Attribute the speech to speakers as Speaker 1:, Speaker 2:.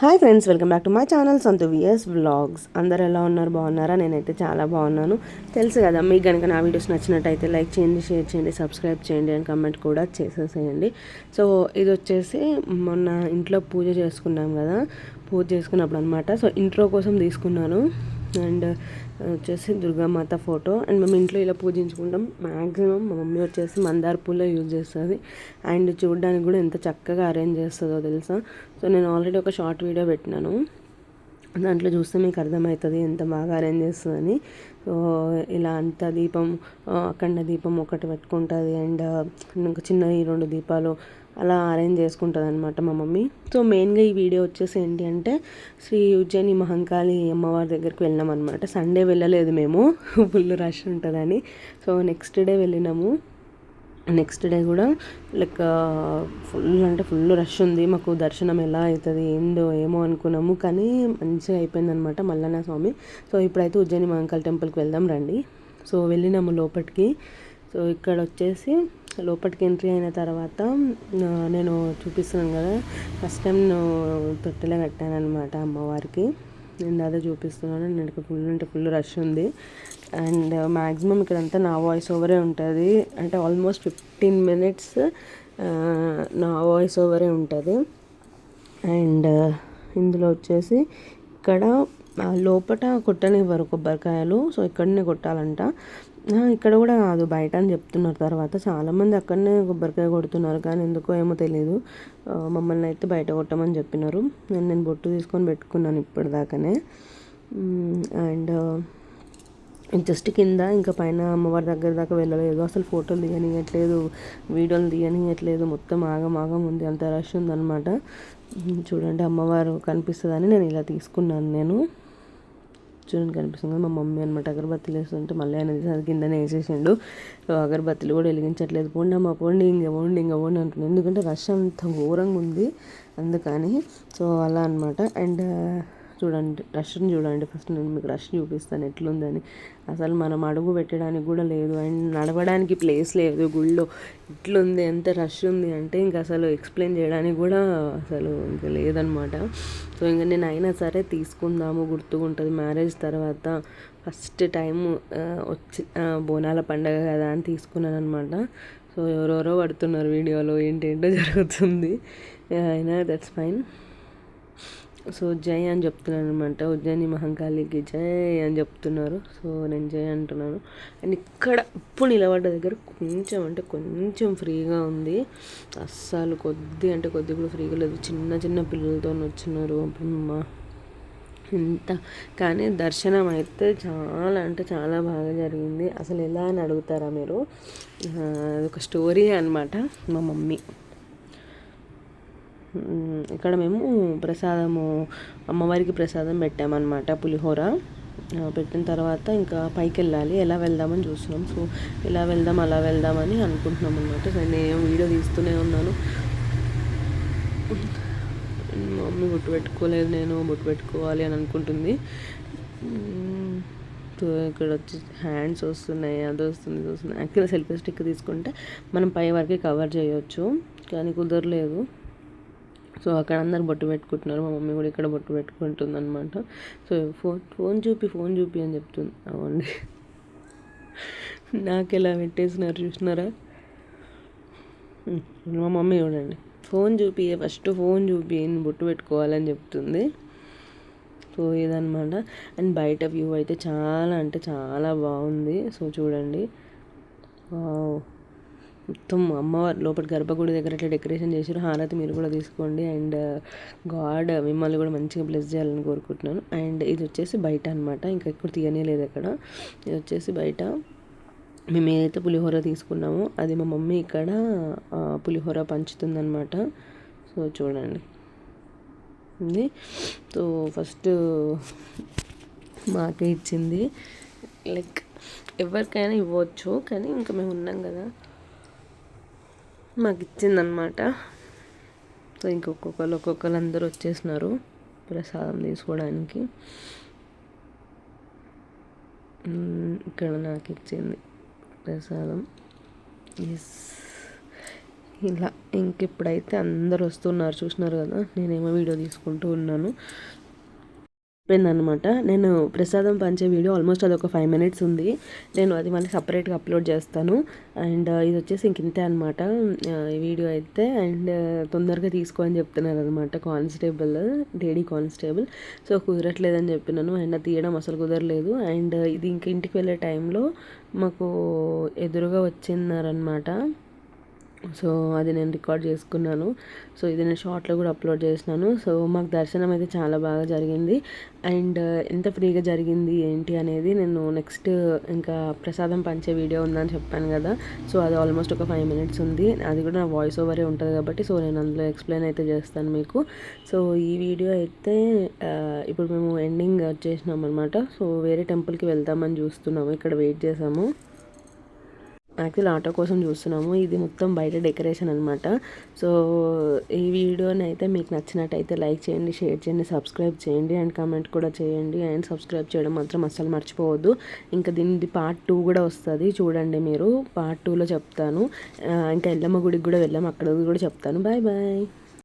Speaker 1: Hi friends welcome back to my channel సొంత VS vlogs. అందరు ఎలా ఉన్నారు? బాగున్నారా? నేనైతే చాలా బాగున్నాను. తెలుసు కదా మీకు కనుక నా వీడియోస్ నచ్చినట్టయితే లైక్ చేయండి షేర్ చేయండి సబ్స్క్రైబ్ చేయండి అండ్ కమెంట్ కూడా చేసేసేయండి. సో ఇది వచ్చేసి మొన్న ఇంట్లో పూజ చేసుకున్నాం కదా. పూజ చేసుకున్నప్పుడు అనమాట సో ఇంట్రో కోసం తీసుకున్నాను. అండ్ వచ్చేసి దుర్గామాత ఫోటో. అండ్ మేము ఇంట్లో ఇలా పూజించుకుంటాం. మ్యాక్సిమం మా మమ్మీ వచ్చేసి మందార పూలే యూజ్ చేస్తుంది. అండ్ చూడడానికి కూడా ఎంత చక్కగా అరేంజ్ చేస్తుందో తెలుసా? సో నేను ఆల్రెడీ ఒక షార్ట్ వీడియో పెట్టినాను. దాంట్లో చూస్తే మీకు అర్థమవుతుంది ఎంత బాగా అరేంజ్ చేస్తుందని. సో ఇలా అంత దీపం అఖండ దీపం ఒకటి పెట్టుకుంటుంది. అండ్ ఇంకా చిన్న ఈ రెండు దీపాలు అలా అరేంజ్ చేసుకుంటుంది అనమాట మా మమ్మీ. సో మెయిన్గా ఈ వీడియో వచ్చేసి ఏంటి అంటే శ్రీ ఉజ్జయిని మహంకాళి అమ్మవారి దగ్గరికి వెళ్ళినాం అనమాట సండే వెళ్ళలేదు మేము. ఫుల్ రష్ ఉంటుందని. సో నెక్స్ట్ డే వెళ్ళినాము. నెక్స్ట్ డే కూడా లైక్ ఫుల్ అంటే ఫుల్ రష్ ఉంది. మాకు దర్శనం ఎలా అవుతుంది ఏందో ఏమో అనుకున్నాము. కానీ మంచిగా అయిపోయింది అనమాట మల్లన్న స్వామి. సో ఇప్పుడైతే ఉజ్జయిని మహంకాళి టెంపుల్కి వెళ్దాం రండి. సో వెళ్ళినాము లోపలికి సో ఇక్కడ వచ్చేసి లోపలికి ఎంట్రీ అయిన తర్వాత నేను చూపిస్తున్నాను కదా ఫస్ట్ టైం నేను తొట్టెలో కట్టాను అనమాట అమ్మవారికి. నేను అదే చూపిస్తున్నాను. నేను ఫుల్ అంటే ఫుల్ రష్ ఉంది. అండ్ మ్యాక్సిమం ఇక్కడంతా నా వాయిస్ ఓవరే ఉంటుంది. అంటే ఆల్మోస్ట్ ఫిఫ్టీన్ మినిట్స్ నా వాయిస్ ఓవరే ఉంటుంది. అండ్ ఇందులో వచ్చేసి ఇక్కడ లోపల కొట్టనివ్వరు కొబ్బరికాయలు. సో ఇక్కడనే కొట్టాలంట. ఇక్కడ కూడా కాదు బయట అని చెప్తున్నారు తర్వాత. చాలామంది అక్కడనే కొబ్బరికాయ కొడుతున్నారు కానీ ఎందుకో ఏమో తెలియదు మమ్మల్ని అయితే బయట కొట్టమని చెప్పినారు. నేను నేను బొట్టు తీసుకొని పెట్టుకున్నాను ఇప్పటిదాకానే. అండ్ జస్ట్ కింద ఇంకా పైన అమ్మవారి దగ్గర దాకా వెళ్ళలేదు. అసలు ఫోటోలు దిగనియట్లేదు వీడియోలు దిగనియట్లేదు మొత్తం ఆగం ఆగం ఉంది. అంత రష్ ఉందన్నమాట. చూడండి అమ్మవారు కనిపిస్తుందని నేను ఇలా తీసుకున్నాను నేను. చూడండి కనిపిస్తుంది. మా మమ్మీ అనమాట అగరబత్తిలు వేస్తుంటే మళ్ళీ ఆయన అది కిందనే వేసేసిండు. అగరబత్తిలు కూడా వెలిగించట్లేదు. పోండి అమ్మ పోండి ఇంక పోండి ఇంక పోండి అంటున్నాను ఎందుకంటే రష్ అంత ఘోరంగా ఉంది అందుకని. సో అలా అనమాట. అండ్ చూడండి రష్ని చూడండి ఫస్ట్. నేను మీకు రష్ చూపిస్తాను ఎట్లుందని. అసలు మనం అడుగు పెట్టడానికి కూడా లేదు. అండ్ నడవడానికి ప్లేస్ లేదు గుళ్ళో. ఇట్లుంది ఎంత రష్ ఉంది అంటే ఇంకా అసలు ఎక్స్ప్లెయిన్ చేయడానికి కూడా అసలు ఇంకా లేదనమాట. సో ఇంకా నేను అయినా సరే తీసుకుందాము గుర్తుకుంటుంది. మ్యారేజ్ తర్వాత ఫస్ట్ టైం వచ్చి బోనాల పండగ కదా అని తీసుకున్నాను అనమాట సో ఎవరెవరో పడుతున్నారు వీడియోలో ఏంటేంటో జరుగుతుంది. అయినా దట్స్ ఫైన్ సో జై అని చెప్తున్నాను అనమాట ఉజ్జయిని మహంకాళికి జై అని చెప్తున్నారు. సో నేను జై అంటున్నాను. అండ్ ఇక్కడ ఇప్పుడు నిలబడ్డ దగ్గర కొంచెం అంటే కొంచెం ఫ్రీగా ఉంది. అస్సలు కొద్ది అంటే కొద్ది కూడా ఫ్రీగా లేదు. చిన్న చిన్న పిల్లలతో వచ్చినారు. అమ్మ ఇంత. కానీ దర్శనం అయితే చాలా అంటే చాలా బాగా జరిగింది. అసలు ఎలా అని అడుగుతారా మీరు? ఒక స్టోరీ అనమాట మా మమ్మీ. ఇక్కడ మేము ప్రసాదము అమ్మవారికి ప్రసాదం పెట్టామన్నమాట పులిహోర. పెట్టిన తర్వాత ఇంకా పైకి వెళ్ళాలి ఎలా వెళ్దామని చూస్తున్నాం. సో ఎలా వెళ్దాం అలా వెళ్దామని అనుకుంటున్నాం అనమాట సో నేను వీడియో తీస్తూనే ఉన్నాను. మమ్మీ బొట్టు పెట్టుకోలేదు నేను బొట్టు పెట్టుకోవాలి అని అనుకుంటుంది. ఇక్కడ వచ్చి హ్యాండ్స్ వస్తున్నాయి అది వస్తుంది ఇది వస్తుంది. యాక్చువల్గా సెల్ఫీ స్టిక్ తీసుకుంటే మనం పై వరకే కవర్ చేయొచ్చు. కానీ కుదరలేదు. సో అక్కడ అందరు బొట్టు పెట్టుకుంటున్నారు. మా మమ్మీ కూడా ఇక్కడ బొట్టు పెట్టుకుంటుంది అనమాట సో ఫోన్ ఫోన్ చూపి ఫోన్ చూపి అని చెప్తుంది. అవండి నాకు ఎలా పెట్టేసినారు చూసినారా? మా మమ్మీ చూడండి. ఫోన్ చూపి ఫస్ట్ ఫోన్ చూపి బొట్టు పెట్టుకోవాలని చెప్తుంది. సో ఇదనమాట అండ్ బయట వ్యూ అయితే చాలా అంటే చాలా బాగుంది. సో చూడండి. మొత్తం అమ్మవారు లోపల గర్భగుడి దగ్గర అట్లా డెకరేషన్ చేశారు. హారతి మీరు కూడా తీసుకోండి. అండ్ గాడ్ మిమ్మల్ని కూడా మంచిగా బ్లెస్ చేయాలని కోరుకుంటున్నాను. అండ్ ఇది వచ్చేసి బయట అనమాట ఇంకా ఎక్కడ తీయనేలేదు అక్కడ. ఇది వచ్చేసి బయట. మేము ఏదైతే పులిహోర తీసుకున్నామో అది మా మమ్మీ ఇక్కడ పులిహోర పంచుతుందనమాట సో చూడండి. ఉంది. సో ఫస్ట్ మాకే ఇచ్చింది. లైక్ ఎవరికైనా ఇవ్వచ్చు. కానీ ఇంకా మేము ఉన్నాం కదా. మాకు ఇచ్చిందనమాట సో ఇంకొక్కొక్కరు ఒక్కొక్కరు అందరూ వచ్చేసినారు ప్రసాదం తీసుకోవడానికి. ఇక్కడ నాకు ఇచ్చింది ప్రసాదం. ఎస్ ఇలా ఇంకెప్పుడైతే అందరు వస్తున్నారు చూసినారు కదా నేనేమో వీడియో తీసుకుంటూ ఉన్నాను. అయిపోయిందనమాట నేను ప్రసాదం పంచే వీడియో ఆల్మోస్ట్ అది ఒక ఫైవ్ మినిట్స్ ఉంది. నేను అది మళ్ళీ సపరేట్గా అప్లోడ్ చేస్తాను. అండ్ ఇది వచ్చేసి ఇంక ఇంతే అనమాట. ఈ వీడియో అయితే. అండ్ తొందరగా తీసుకో అని చెప్తున్నారు అనమాట కానిస్టేబుల్ డేడీ కానిస్టేబుల్. సో కుదరట్లేదని చెప్పినాను. అండ్ అది తీయడం అసలు కుదరలేదు. అండ్ ఇది ఇంక ఇంటికి వెళ్ళే టైంలో మాకు ఎదురుగా వచ్చినారనమాట సో అది నేను రికార్డ్ చేసుకున్నాను. సో ఇది నేను షార్ట్లో కూడా అప్లోడ్ చేసినాను. సో మాకు దర్శనం అయితే చాలా బాగా జరిగింది. అండ్ ఎంత ఫ్రీగా జరిగింది ఏంటి అనేది నేను నెక్స్ట్ ఇంకా ప్రసాదం పంచే వీడియో ఉందని చెప్పాను కదా. సో అది ఆల్మోస్ట్ ఒక ఫైవ్ మినిట్స్ ఉంది. అది కూడా నా వాయిస్ ఓవరే ఉంటుంది కాబట్టి సో నేను అందులో ఎక్స్ప్లెయిన్ అయితే చేస్తాను మీకు. సో ఈ వీడియో అయితే ఇప్పుడు మేము ఎండింగ్ వచ్చేసినాం అనమాట సో వేరే టెంపుల్కి వెళ్తామని చూస్తున్నాము. ఇక్కడ వెయిట్ చేసాము. యాక్చువల్ ఆటో కోసం చూస్తున్నాము. ఇది మొత్తం బయట డెకరేషన్ అనమాట సో ఈ వీడియోని అయితే మీకు నచ్చినట్టయితే లైక్ చేయండి షేర్ చేయండి సబ్స్క్రైబ్ చేయండి అండ్ కామెంట్ కూడా చేయండి. అండ్ సబ్స్క్రైబ్ చేయడం మాత్రం అస్సలు మర్చిపోవద్దు. ఇంకా దీనిది పార్ట్ టూ కూడా వస్తుంది. చూడండి మీరు. పార్ట్ టూలో చెప్తాను. ఇంకా ఎల్లమ్మ గుడికి కూడా వెళ్ళాము. అక్కడ కూడా చెప్తాను. Bye bye.